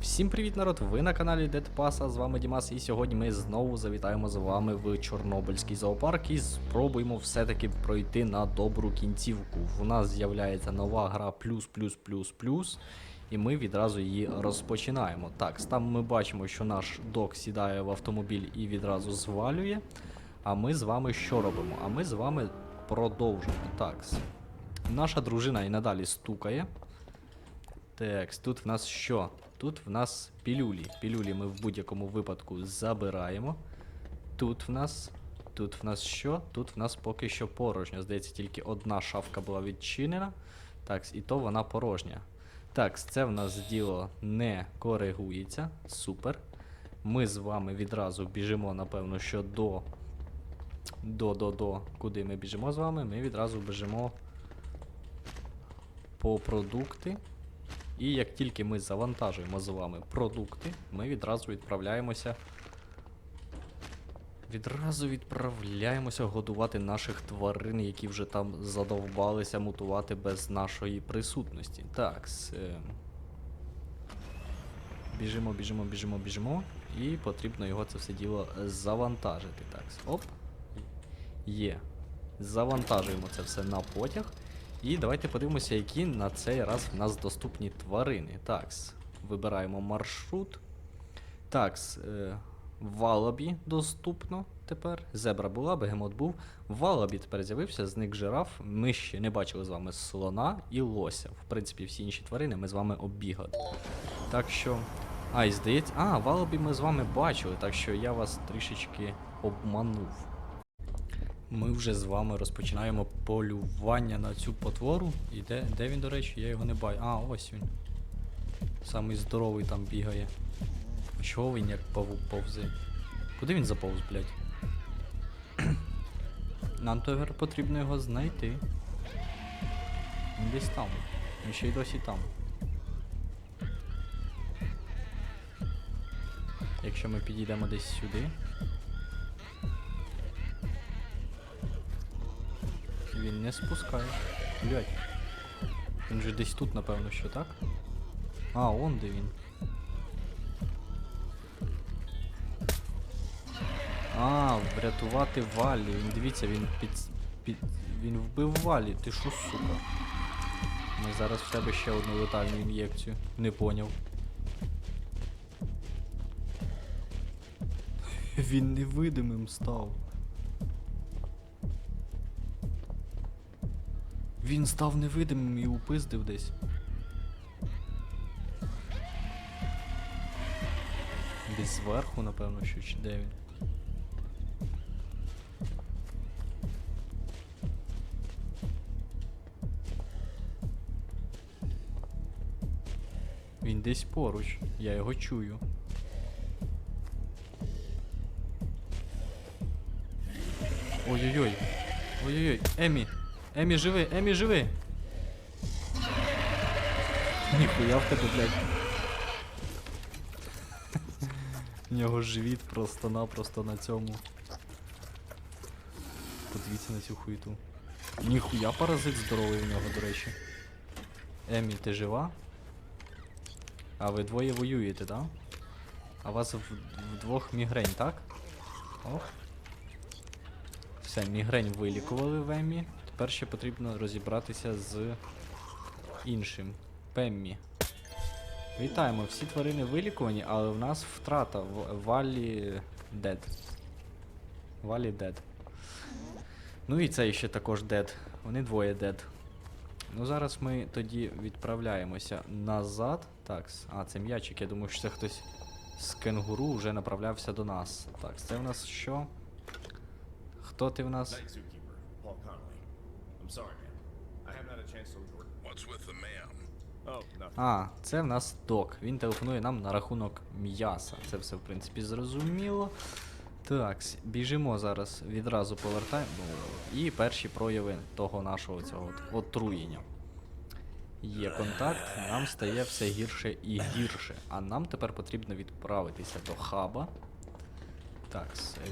Всім привіт, народ! Ви на каналі Дедпаса, з вами Дімас, і сьогодні ми знову завітаємо з вами в Чорнобильський зоопарк і спробуємо все-таки пройти на добру кінцівку. У нас з'являється нова гра плюс плюс плюс плюс, і ми відразу її розпочинаємо. Так, там ми бачимо, що наш док сідає в автомобіль і відразу звалює. А ми з вами що робимо? А ми з вами продовжуємо. Так. Наша дружина і надалі стукає. Так, тут в нас що? Тут в нас пілюлі. Пілюлі ми в будь-якому випадку забираємо. Тут в нас. Тут в нас що? Тут в нас поки що порожньо. Здається, тільки одна шафка була відчинена. Так, і то вона порожня. Так, це в нас діло не коригується. Супер. Ми з вами відразу біжимо, напевно, що до. До, до, до. Куди ми біжимо з вами? Ми відразу біжимо по продукти. І як тільки ми завантажуємо з вами продукти, ми відразу відправляємося. Відразу відправляємося годувати наших тварин, які вже там задовбалися мутувати без нашої присутності. Так. е, Біжимо, біжимо, біжимо, біжимо. І потрібно його це все діло завантажити. Так. Оп. Є. Завантажуємо це все на потяг. І давайте подивимося, які на цей раз в нас доступні тварини. Такс, вибираємо маршрут. Такс, е, Валабі доступно тепер. Зебра була, бегемот був. Валабі тепер з'явився, зник жираф. Ми ще не бачили з вами слона і лося. В принципі, всі інші тварини ми з вами оббігали. Так що. А, здається. А, Валабі ми з вами бачили, так що я вас трішечки обманув. Ми вже з вами розпочинаємо полювання на цю потвору. І де, де він, до речі, я його не бачу. А, ось він. Самий здоровий там бігає. А чого він як павук повзе? Куди він заповз, блядь? Нам тепер потрібно його знайти. Він десь там. Він ще й досі там. Якщо ми підійдемо десь сюди. Він не спускає. Блять. Він же десь тут, напевно, що так? А, он де він. А, врятувати Валі. Він дивіться, він під. під. Він вбив Валі. Ти що, сука? Ми зараз в тебе ще одну летальну ін'єкцію. Не поняв. Він невидимим став. Він став невидимим і упиздив десь. Десь зверху, напевно, що чи де він. Він десь поруч, я його чую. Ой-ой-ой. Ой-ой-ой, Емі! Емі, живи, Емі, живи! Ніхуя в тебе, блядь. У нього живіт просто-напросто на цьому. Подивіться на цю хуйту. Ніхуя паразит здоровий у нього, до речі. Емі, ти жива? А ви двоє воюєте, так? Да? А вас вдвох мігрень, так? Ох. Все, мігрень вилікували в Емі. Тепер ще потрібно розібратися з іншим. Пеммі. Вітаємо, всі тварини вилікувані, але в нас втрата. Валі дед. Валі дед. Ну і цей ще також дед. Вони двоє дед. Ну зараз ми тоді відправляємося назад. Так, а, це м'ячик, я думаю, що це хтось з кенгуру вже направлявся до нас. Так, це в нас що? Хто ти в нас? I'm sorry, man. I haven't had a chance to look. What's with the ma'am? Oh, nothing. А, це в нас док. Він телефонує нам на рахунок м'яса. Це все, в принципі, зрозуміло. Так, біжимо зараз, відразу повертаємо. І перші прояви того нашого цього от отруєння. Є контакт, нам стає все гірше і гірше. А нам тепер потрібно відправитися до хаба. Так,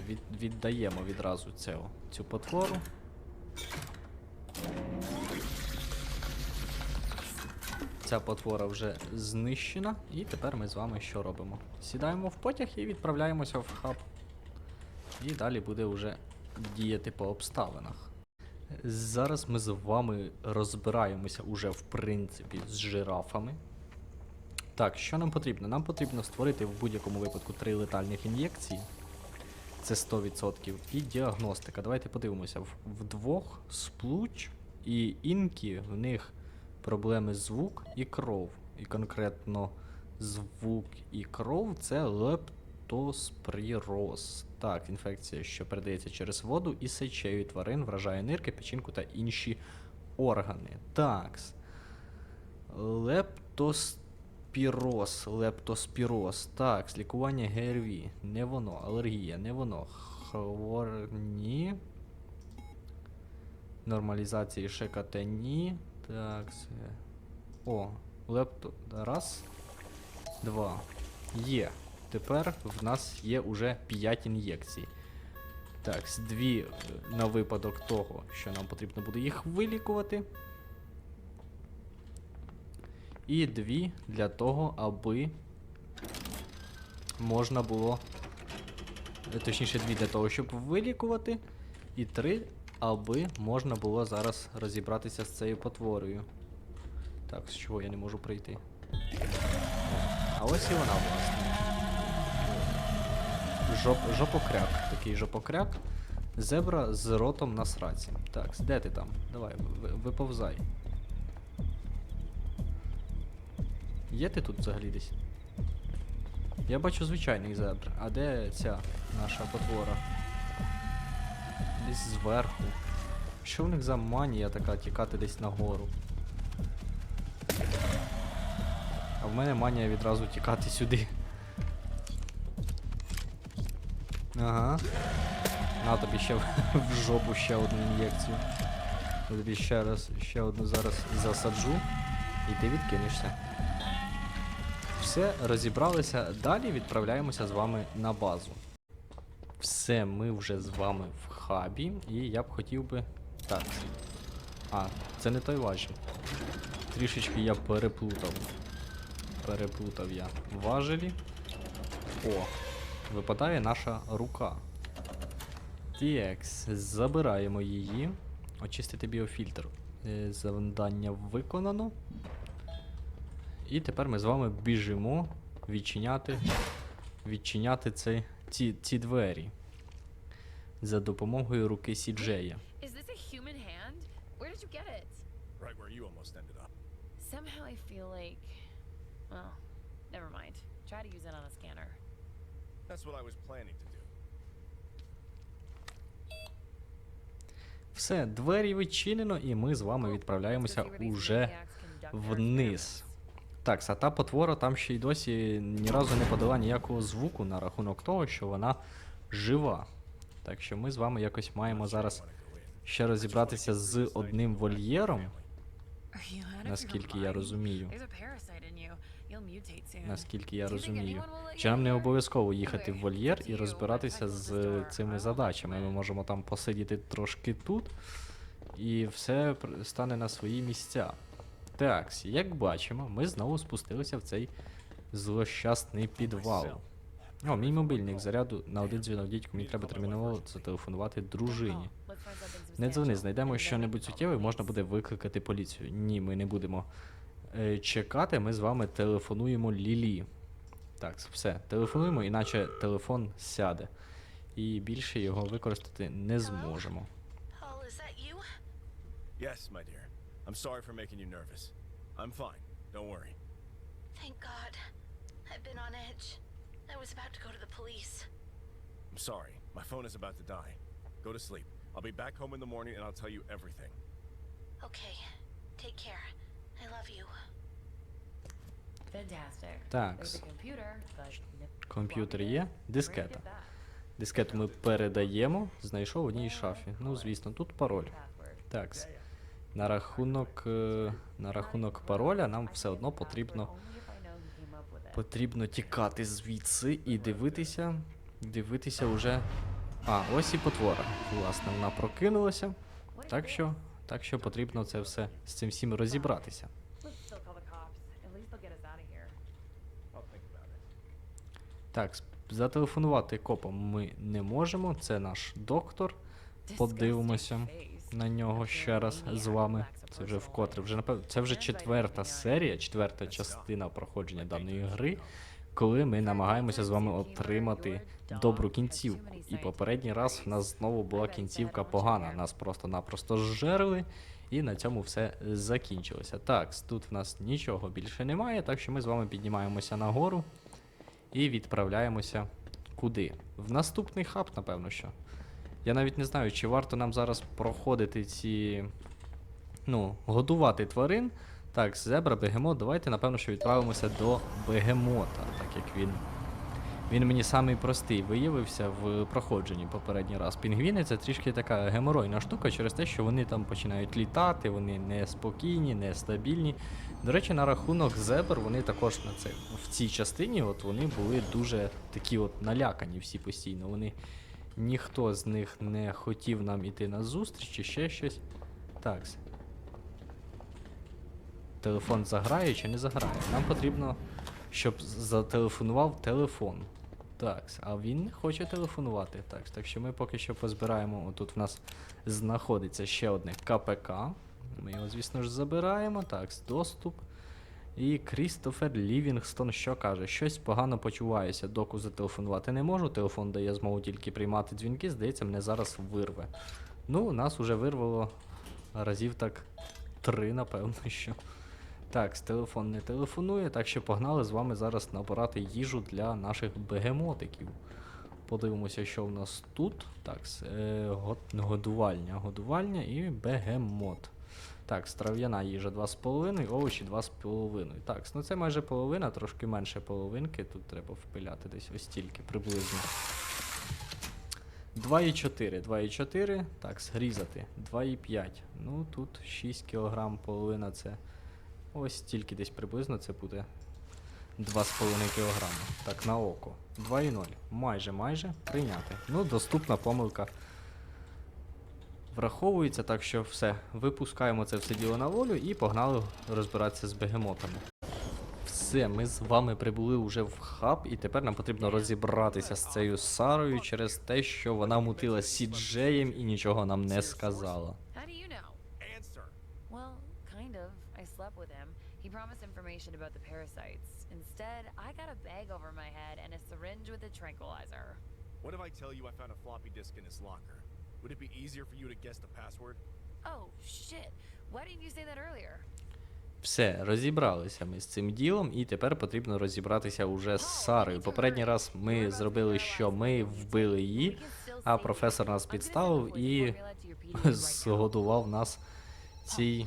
від, віддаємо відразу цю, цю потвору. Ця потвора вже знищена, і тепер ми з вами що робимо? Сідаємо в потяг і відправляємося в хаб. І далі буде вже діяти по обставинах. Зараз ми з вами розбираємося уже в принципі з жирафами. Так, що нам потрібно? Нам потрібно створити в будь-якому випадку три летальних ін'єкції. Це 100%. І діагностика. Давайте подивимося. Вдвох сплуч і інкі в них проблеми звук і кров. І конкретно звук і кров це лептосприроз. Так, інфекція, що передається через воду і сечею тварин, вражає нирки, печінку та інші органи. Такс. Лептоспіроз, лептоспіроз. Так, лікування ГРВІ. Не воно. Алергія, не воно. Хворні. Нормалізації ШКТ ні. Так. О, лепто. Раз. Два. Є. Тепер в нас є уже 5 ін'єкцій. Так, дві на випадок того, що нам потрібно буде їх вилікувати. І дві для того, аби можна було. е, Точніше, дві для того, щоб вилікувати. І три, аби можна було зараз розібратися з цією потворою. Так, з чого я не можу прийти. А ось і вона, власне. Жоп, жопокряк. Такий жопокряк. Зебра з ротом на сраці. Так, де ти там? Давай, ви- виповзай. Є ти тут взагалі десь? Я бачу звичайний зебр. А де ця наша потвора? Десь зверху. Що в них за манія така тікати десь нагору? А в мене манія відразу тікати сюди. Ага. На тобі ще в, жопу ще одну ін'єкцію. Тобі ще раз ще одну зараз засаджу, і ти відкинешся. Все, розібралися. Далі відправляємося з вами на базу. Все, ми вже з вами в хабі, і я б хотів би. Так. А, це не той важіль. Трішечки я переплутав. Переплутав я важелі. О, випадає наша рука. TX. Забираємо її. Очистити біофільтр. Е, Завдання виконано. І тепер ми з вами біжимо відчиняти, відчиняти цей, ці, ці двері. За допомогою руки Сіджея. Right where you almost ended up. Somehow I feel like. Well, never mind. Try to use it on a scanner. That's what I was planning to do. Все, двері відчинено, і ми з вами відправляємося уже вниз. Так, а та потвора там ще й досі ні разу не подала ніякого звуку на рахунок того, що вона жива. Так що ми з вами якось маємо зараз ще розібратися з одним вольєром, наскільки я розумію. Наскільки я розумію. Чи нам не обов'язково їхати в вольєр і розбиратися з цими задачами? Ми можемо там посидіти трошки тут, і все стане на свої місця. Так, як бачимо, ми знову спустилися в цей злощасний підвал. О, мій мобільник заряду на один дзвінок дідьку, мені треба терміново зателефонувати дружині. Не дзвони, знайдемо then суттєве, можна буде викликати поліцію. Ні, ми не будемо е, чекати, ми з вами телефонуємо Лілі. Так, все, телефонуємо, іначе телефон сяде. І більше його використати не зможемо. Yes, my dear. I'm sorry for making you nervous. I'm fine. Don't worry. Thank God. I've been on edge. I was about to go to the police. I'm sorry. My phone is about to die. Go to sleep. I'll be back home in the morning and I'll tell you everything. Okay. Take care. I love you. Fantastic. Так, комп'ютер є, дискета. Дискету ми передаємо, знайшов в одній шафі. Ну, звісно, тут пароль. Password. На рахунок е, на рахунок пароля нам все одно потрібно потрібно тікати звідси і дивитися. Дивитися уже. А, ось і потвора. Власне, вона прокинулася. Так що так що потрібно це все з цим всім розібратися. Так, зателефонувати копом ми не можемо. Це наш доктор. Подивимося на нього ще раз з вами. Це вже вкотре. Вже напевно, це вже четверта серія, четверта частина проходження даної гри, коли ми намагаємося з вами отримати добру кінцівку. І попередній раз в нас знову була кінцівка погана. Нас просто-напросто зжерли, і на цьому все закінчилося. Так, тут в нас нічого більше немає, так що ми з вами піднімаємося нагору і відправляємося куди? В наступний хаб, напевно, що. Я навіть не знаю, чи варто нам зараз проходити ці. Ну, годувати тварин. Так, зебра, бегемот, давайте, напевно, що відправимося до бегемота, так як він. Він мені самий простий виявився в проходженні попередній раз. Пінгвіни це трішки така геморойна штука через те, що вони там починають літати, вони неспокійні, нестабільні. До речі, на рахунок зебр вони також на це в цій частині от вони були дуже такі от налякані всі постійно. Вони ніхто з них не хотів нам іти на зустріч чи ще щось. Так. Телефон заграє чи не заграє? Нам потрібно, щоб зателефонував телефон. Так, а він не хоче телефонувати. Так, так що ми поки що позбираємо. Отут в нас знаходиться ще одне КПК. Ми його, звісно ж, забираємо. Так, доступ. І Крістофер Лівінгстон що каже? Щось погано почуваюся, доку зателефонувати не можу. Телефон дає змогу тільки приймати дзвінки, здається, мене зараз вирве. Ну, нас уже вирвало разів так три, напевно, що. Так, телефон не телефонує, так що погнали з вами зараз набирати їжу для наших бегемотиків. Подивимося, що в нас тут. Так, е, го- годувальня, годувальня і бегемот. Так, страв'яна їжа 2,5, овочі 2,5. Так, ну це майже половина, трошки менше половинки. Тут треба впиляти десь ось стільки приблизно. 2,4, 2,4. Так, зрізати. 2,5. Ну тут 6 кг половина це. Ось стільки десь приблизно це буде 2,5 кг. Так, на око. 2,0. Майже, майже прийняти. Ну, доступна помилка. Враховується, так що все. Випускаємо це все діло на волю і погнали розбиратися з бегемотами. Все, ми з вами прибули вже в хаб, і тепер нам потрібно розібратися з цією Сарою через те, що вона мутила Сіджеєм і нічого нам не сказала. He promised information about the parasites. Instead, I got a bag over my head and a syringe with a tranquilizer. What if I tell you I found a floppy disk in his locker? Would it be easier for you to guess the password? Oh, shit. Why didn't you say that earlier? Все, розібралися ми з цим ділом, і тепер потрібно розібратися уже з Сарою. Попередній раз ми зробили, що ми вбили її, а професор нас підставив і згодував нас цій.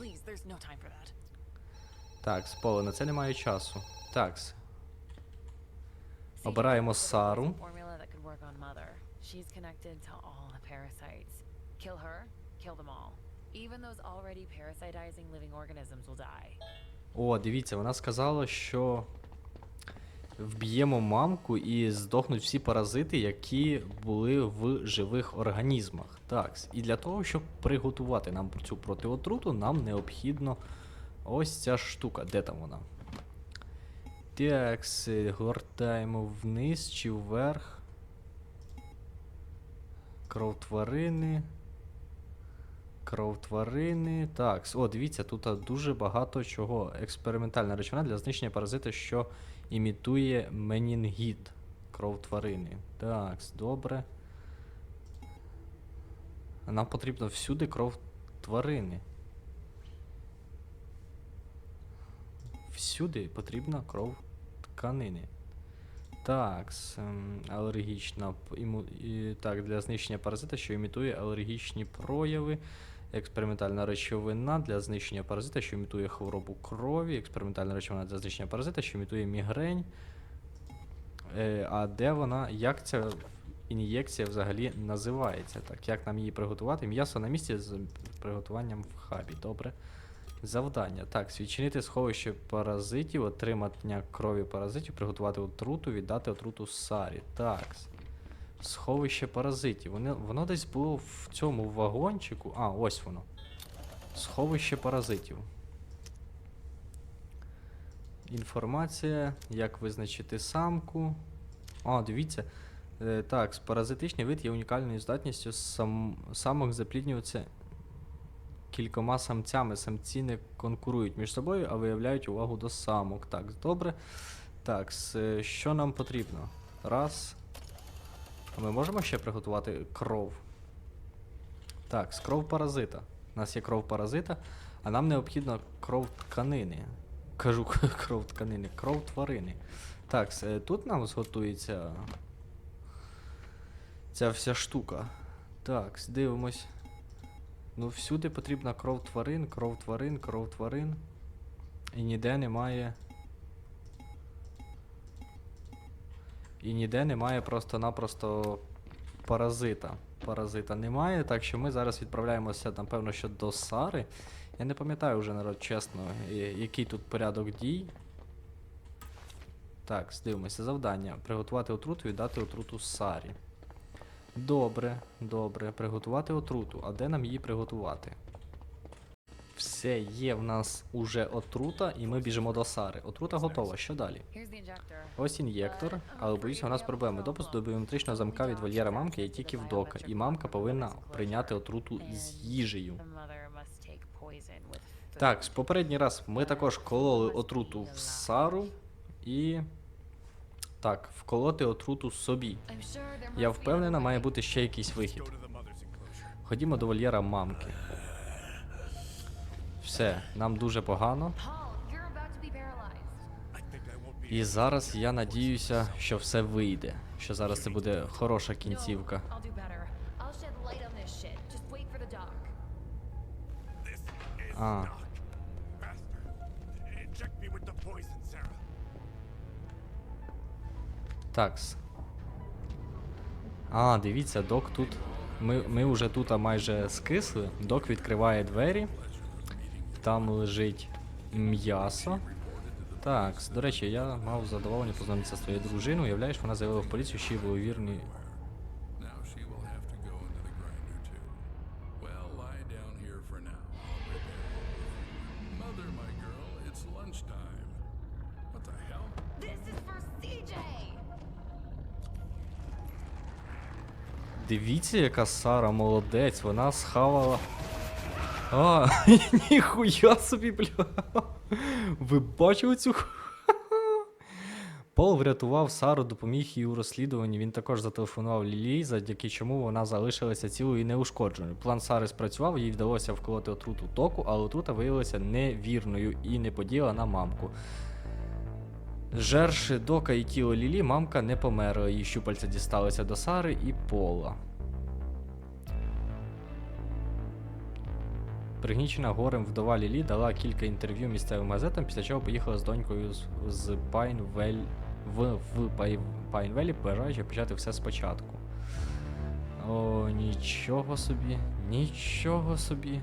Так, споле, на це немає часу. Так. Обираємо Сару. She's connected to all the parasites. Kill her, kill them all. Even those already parasitizing living organisms will die. О, дивіться, вона сказала, що вб'ємо мамку і здохнуть всі паразити, які були в живих організмах. Так, і для того, щоб приготувати нам цю протиотруту, нам необхідно ось ця штука. Де там вона? Так, гортаємо вниз чи вверх. Кров тварини. Кров тварини. Так, о, дивіться, тут дуже багато чого. Експериментальна речовина для знищення паразита, що імітує менінгіт. Кров тварини. Так, добре. Нам потрібно всюди кров тварини. Всюди потрібна кров тканини. Так, ем, алергічна і, так, для знищення паразита, що імітує алергічні прояви. Експериментальна речовина для знищення паразита, що імітує хворобу крові. Експериментальна речовина для знищення паразита, що імітує мігрень. Е, а де вона, як ця ін'єкція взагалі називається? Так, як нам її приготувати? М'ясо на місці з приготуванням в хабі. Добре. Завдання. Так, відчинити сховище паразитів, отримання крові паразитів, приготувати отруту, віддати отруту Сарі. Так. Сховище паразитів. Воно, воно десь було в цьому вагончику. А, ось воно. Сховище паразитів. Інформація, як визначити самку. А, дивіться. Е, так, паразитичний вид є унікальною здатністю сам, самок запліднюватися кількома самцями. Самці не конкурують між собою, а виявляють увагу до самок. Так, добре. Так, е, що нам потрібно? Раз. А ми можемо ще приготувати кров? Так, з кров паразита. У нас є кров паразита, а нам необхідно кров тканини. Кажу кров тканини, кров тварини. Так, е, тут нам зготується ця вся штука. Так, дивимось. Ну, всюди потрібна кров тварин, кров тварин, кров тварин. І ніде немає. І ніде немає просто-напросто паразита. Паразита немає, так що ми зараз відправляємося, напевно, що до Сари. Я не пам'ятаю вже, народ, чесно, який тут порядок дій. Так, здивимося. Завдання. Приготувати отруту і дати отруту Сарі. Добре, добре. Приготувати отруту. А де нам її приготувати? Все, є в нас уже отрута, і ми біжимо до Сари. Отрута готова. Що далі? Ось ін'єктор, але боюся, у нас проблеми. Допуск до біометричного замка від вольєра мамки є тільки в дока, і мамка повинна прийняти отруту з їжею. Так, з попередній раз ми також кололи отруту в Сару і. Так, вколоти отруту собі. Я впевнена, має бути ще якийсь вихід. Ходімо до вольєра мамки. Все, нам дуже погано. І зараз я надіюся, що все вийде. Що зараз це буде хороша кінцівка. I'll Такс. А, дивіться, док тут. Ми, ми вже тут майже скисли. Док відкриває двері. Там лежить м'ясо. Так, до речі, я мав задоволення познайомитися з твоєю дружиною. Уявляєш, вона заявила в поліцію, що їй були вірні. Дивіться, яка Сара молодець, вона схавала. А, ніхуя собі, бля. Ви бачили цю. Пол врятував Сару, допоміг їй у розслідуванні. Він також зателефонував Лілі, завдяки чому вона залишилася цілою і неушкодженою. План Сари спрацював, їй вдалося вколоти отруту току, але отрута виявилася невірною і не поділа на мамку. Жерши дока і тіло Лілі, мамка не померла, її щупальця дісталися до Сари і Пола. Пригнічена горем вдова Лілі дала кілька інтерв'ю місцевим газетам, після чого поїхала з донькою з, з Пайнвель в, в Пайнвелі, бажаючи почати все спочатку. О, нічого собі, нічого собі.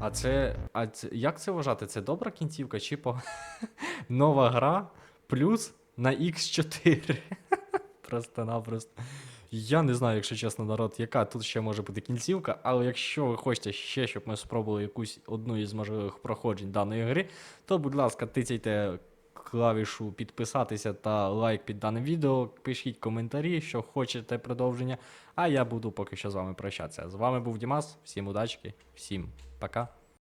А це. А це як це вважати? Це добра кінцівка чи по нова гра плюс на X4? Просто-напросто. Я не знаю, якщо чесно, народ, яка тут ще може бути кінцівка, але якщо ви хочете ще, щоб ми спробували якусь одну із можливих проходжень даної гри, то, будь ласка, тицяйте клавішу підписатися та лайк під даним відео, пишіть коментарі, що хочете продовження. А я буду поки що з вами прощатися. З вами був Дімас, всім удачки, всім пока.